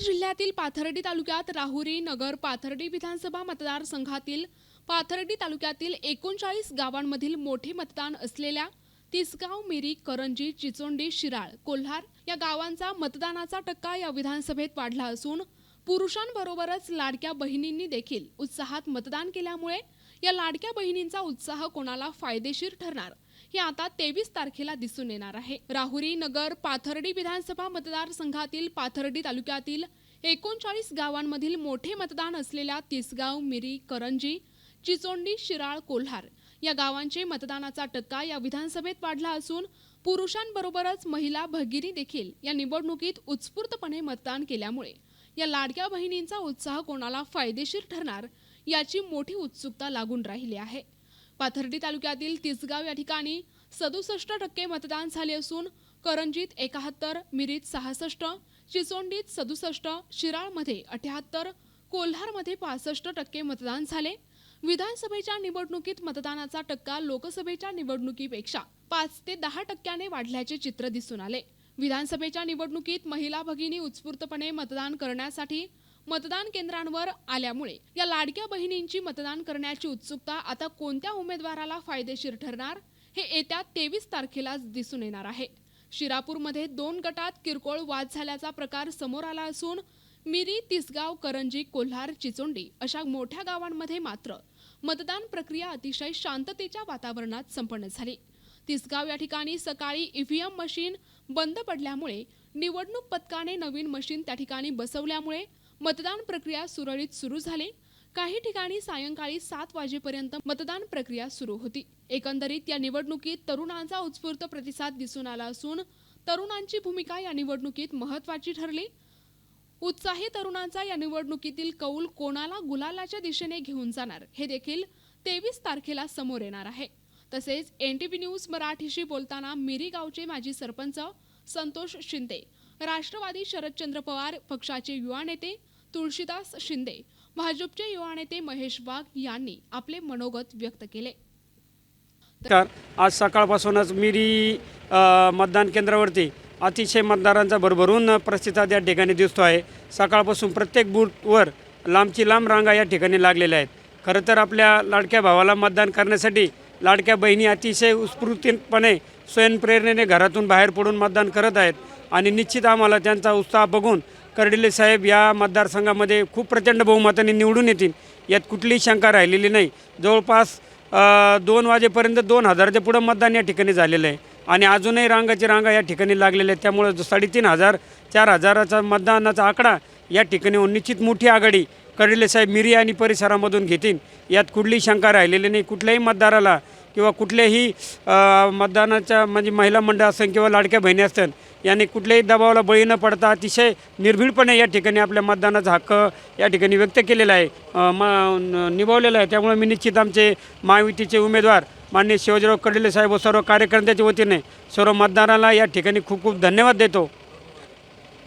जिल्ह्यातील पाथर्डी तालुक्यात राहुरी नगर पाथर्डी विधानसभा मतदारसंघातील पाथर्डी तालुक्यातील एकोणचाळीस गावांमधील मोठे मतदान असलेल्या तिसगाव मिरी करंजी चिचोंडी शिराळ कोल्हार या गावांचा मतदानाचा टक्का या विधानसभेत वाढला असून पुरुषांबरोबरच लाडक्या बहिणींनी देखील उत्साहात मतदान केल्यामुळे या लाडक्या बहिणींचा उत्साह कोणाला फायदेशीर ठरणार? हे आता तेवीस तारखेला दिसून येणार आहे. राहुरी नगर पाथर्डी विधानसभा मतदारसंघातील पाथर्डी तालुक्यातील एकोणचाळीस गावांमधील मोठे मतदान असलेल्या तिसगाव मिरी करंजी चिचोंडी शिराळ कोल्हार या गावांचे मतदानाचा टक्का या विधानसभेत वाढला असून पुरुषांबरोबरच महिला भगिनी देखील या निवडणुकीत उत्स्फूर्तपणे मतदान केल्यामुळे या लाडक्या बहिणींचा उत्साह कोणाला फायदेशीर ठरणार? याची मोठी उत्सुकता लागून राहिली आहे. पाथर्डी तालुक्यातील तिसगाव या ठिकाणी सदुसष्ट टक्के मतदान झाले असून करंजीत एकाहत्तर मिरीत सहासष्ट चिचोंडीत सदुसष्ट शिराळमध्ये अठ्याहत्तर कोल्हारमध्ये पासष्ट टक्के मतदान झाले. विधानसभेच्या निवडणुकीत मतदानाचा टक्का लोकसभेच्या निवडणुकीपेक्षा पाच ते दहा टक्क्याने वाढल्याचे चित्र दिसून आले. विधानसभेच्या निवडणुकीत महिला भगिनी उत्स्फूर्तपणे मतदान करण्यासाठी मतदान केंद्रांवर आल्यामुळे या लाडक्या बहिणींची मतदान करण्याची उत्सुकता आता कोणत्या उमेदवाराला फायदेशीर ठरणार हे येत्या तेवीस तारखेलाच दिसून येणार आहे. शिरापूरमध्ये दोन गटात किरकोळ वाद झाल्याचा प्रकार समोर आला असून मिरी तिसगाव करंजी कोल्हार चिचोंडी अशा मोठ्या गावांमध्ये मात्र मतदान प्रक्रिया अतिशय शांततेच्या वातावरणात संपन्न झाली. तिसगाव या ठिकाणी सकाळी ईव्हीएम मशीन बंद पडल्यामुळे निवडणूक पथकाने नवीन मशीन त्या ठिकाणी बसवल्यामुळे मतदान प्रक्रिया सुरळीत सुरू झाली. काही ठिकाणी सायंकाळी सात वाजेपर्यंत मतदान प्रक्रिया सुरू होती. एकंदरीत या निवडणुकीत तरुणांचा उत्स्फूर्त प्रतिसाद दिसून आला असून तरुणांची भूमिका या निवडणुकीत महत्वाची ठरली. उत्साही तरुणांचा या निवडणुकीतील कौल कोणाला गुलालाच्या दिशेने घेऊन जाणार हे देखील तेवीस तारखेला समोर येणार आहे. तसेच एनटीव्ही न्यूज मराठीशी बोलताना मिरी गावचे माजी सरपंच संतोष शिंदे राष्ट्रवादी शरदचंद्र पवार पक्षाचे युवा नेते तुळशीदास शिंदे भाजपचे युवा नेते महेश वाघ यांनी आपले मनोगत व्यक्त केले. तर आज सकाळपासूनच मिरी मतदान केंद्रावरती अतिशय मतदारांचा भरभरून प्रतिसाद या ठिकाणी दिसतो आहे. सकाळपासून प्रत्येक बूथवर लांबची लांब रांगा या ठिकाणी लागलेल्या आहेत. खरं तर आपल्या लाडक्या भावाला मतदान करण्यासाठी लाडक्या बहिणी अतिशय उत्स्फूर्तपणे स्वयंप्रेरणेने घरातून बाहेर पडून मतदान करत आहेत. आणि निश्चित आम्हाला त्यांचा उत्साह बघून कर्डिले साहेब या मतदारसंघामध्ये खूप प्रचंड बहुमताने निवडून येतील यात कुठलीही शंका राहिलेली नाही. जवळपास दोन वाजेपर्यंत दोन हजारच्या पुढं मतदान या ठिकाणी झालेलं आहे. आणि अजूनही रांगाची रांगा या ठिकाणी लागलेल्या आहेत. त्यामुळं जो साडेतीन हजार चार हजाराचा मतदानाचा आकडा या ठिकाणी होऊन निश्चित मोठी आघाडी कर्डिले साहेब मिरी आणि परिसरामधून घेतील यात कुठलीही शंका राहिलेली नाही. कुठल्याही मतदाराला किंवा कुठल्याही मतदानाच्या म्हणजे महिला मंडळ असेल किंवा लाडक्या बहिणी असतील यांनी कुठल्याही दबावाला बळी न पडता अतिशय निर्भीडपणे या ठिकाणी आपल्या मतदानाचा हक्क या ठिकाणी व्यक्त केलेला आहे. म न- निभावलेला आहे. त्यामुळे मी निश्चित आमचे महायुतीचे उमेदवार माननीय शिवाजीराव कडले साहेब व सर्व कार्यकर्त्याच्या वतीने सर्व मतदाराला या ठिकाणी खूप खूप धन्यवाद देतो.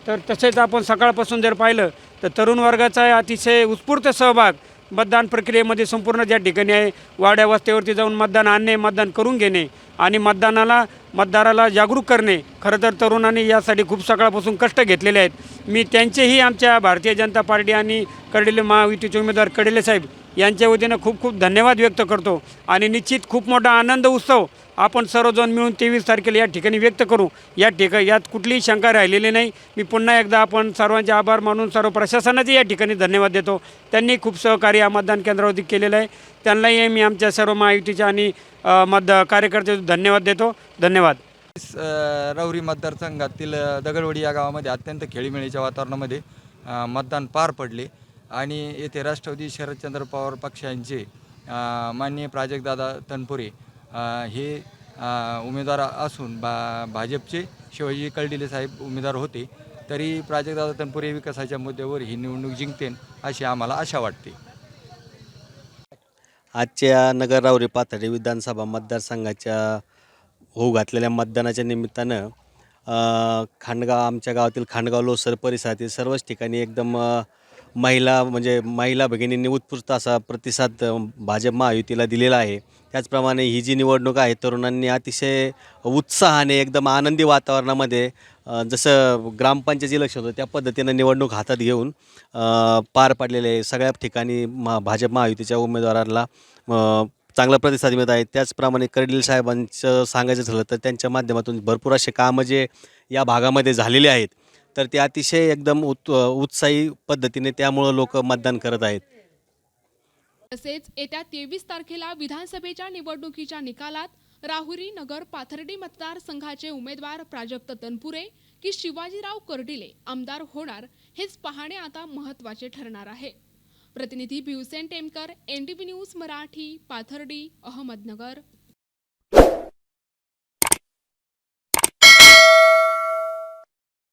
तर तसेच आपण सकाळपासून जर पाहिलं तर तरुण वर्गाचा अतिशय उत्स्फूर्त सहभाग मतदान प्रक्रियेमध्ये संपूर्ण ज्या ठिकाणी आहे वाड्या वस्त्यावरती जाऊन मतदान आणणे मतदान करून घेणे आणि मतदानाला मतदाराला जागरूक करणे खरं तर तरुणांनी यासाठी खूप सकाळपासून कष्ट घेतलेले आहेत. मी त्यांचेही आमच्या भारतीय जनता पार्टी आणि कडेले महायुतीचे उमेदवार कडेले साहेब यांच्या वतीनं खूप खूप धन्यवाद व्यक्त करतो. आणि निश्चित खूप मोठा आनंद उत्सव आपण सर्वजण मिळून तेवीस तारखेला या ठिकाणी व्यक्त करू. या ठिका यात कुठलीही शंका राहिलेली नाही. मी पुन्हा एकदा आपण सर्वांचे आभार मानून सर्व प्रशासनाचे या ठिकाणी धन्यवाद देतो. त्यांनी खूप सहकार्य या मतदान केंद्रावरती केलेलं आहे. त्यांनाही मी आमच्या सर्व महायुतीच्या आणि मत कार्यकर्ते धन्यवाद देतो. धन्यवाद. रौरी मतदारसंघातील दगडवडी या गावामध्ये अत्यंत खेळीमेळीच्या वातावरणामध्ये मतदान पार पडले. आणि येथे राष्ट्रवादी शरदचंद्र पवार पक्षांचे माननीय प्राजक्तदादा तनपुरे हे उमेदवार असून बा भाजपचे शिवाजी कलडिले साहेब उमेदवार होते तरी प्राजक्तदादा तनपुरे विकासाच्या मुद्द्यावर ही निवडणूक जिंकतेन अशी आम्हाला आशा वाटते. आजच्या नगर रावरी पाथर्डी विधानसभा मतदारसंघाच्या होऊ घातलेल्या मतदानाच्या निमित्तानं खांडगाव आमच्या गावातील खांडगाव लोसर परिसरातील सर्वच ठिकाणी एकदम महिला म्हणजे महिला भगिनींनी उत्स्फूर्त असा प्रतिसाद भाजप महायुतीला दिलेला आहे. त्याचप्रमाणे ही जी निवडणूक आहे तरुणांनी अतिशय उत्साहाने एकदम आनंदी वातावरणामध्ये जसं ग्रामपंचायत लक्ष होतं त्या पद्धतीनं निवडणूक हातात घेऊन पार पाडलेले आहे सगळ्या ठिकाणी मा भाजप महायुतीच्या उमेदवाराला चांगला प्रतिसाद मिळत आहे. त्याचप्रमाणे कर्डिल साहेबांचं सांगायचं झालं तर त्यांच्या माध्यमातून भरपूर असे कामं जे या भागामध्ये झालेले आहेत तर ते अतिशय एकदम उत् उत्साही पद्धतीने त्यामुळं लोक मतदान करत आहेत. तसेच येत्या तेवीस तारखेला विधानसभेच्या निवडणुकीच्या निकालात राहुरी नगर पाथर्डी मतदारसंघाचे उमेदवार प्राजक्त तनपुरे की शिवाजीराव कर्डिले आमदार होणार हेच पाहणे आता महत्त्वाचे ठरणार आहे. प्रतिनिधी Bhivsen Temkar N D news Marathi Pathardi Ahmednagar.